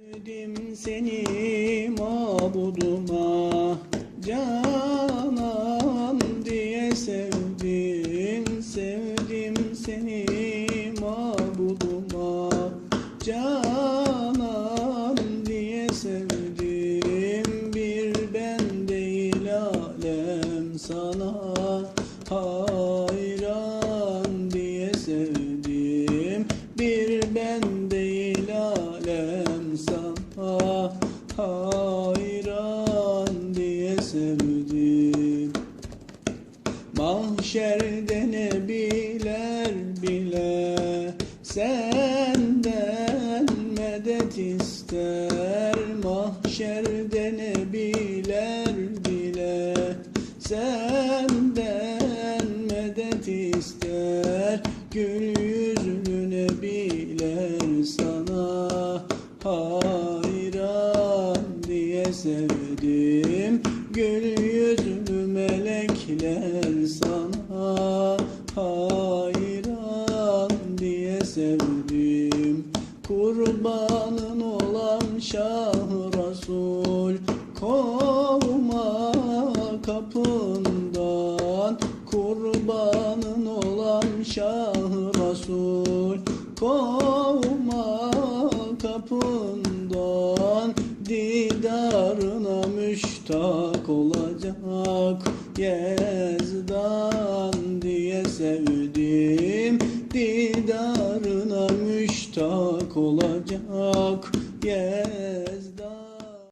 Sevdim seni mabuduma Canan diye sevdim. Sevdim seni mabuduma Canan diye sevdim. Bir ben değil alem sana Hayran Hayran diye sevdim. Mahşerde nebiler bile senden medet ister. Mahşerde nebiler bile senden medet ister. Gül sevdim. Gül yüzlü melekler sana hayran diye sevdim. Kurbanın olan Şah Resul kovma kapından. Kurbanın olan Şah Resul kovma kapından müştak olacak. Yezdan diye sevdim Didarına müştak olacak. Yezdan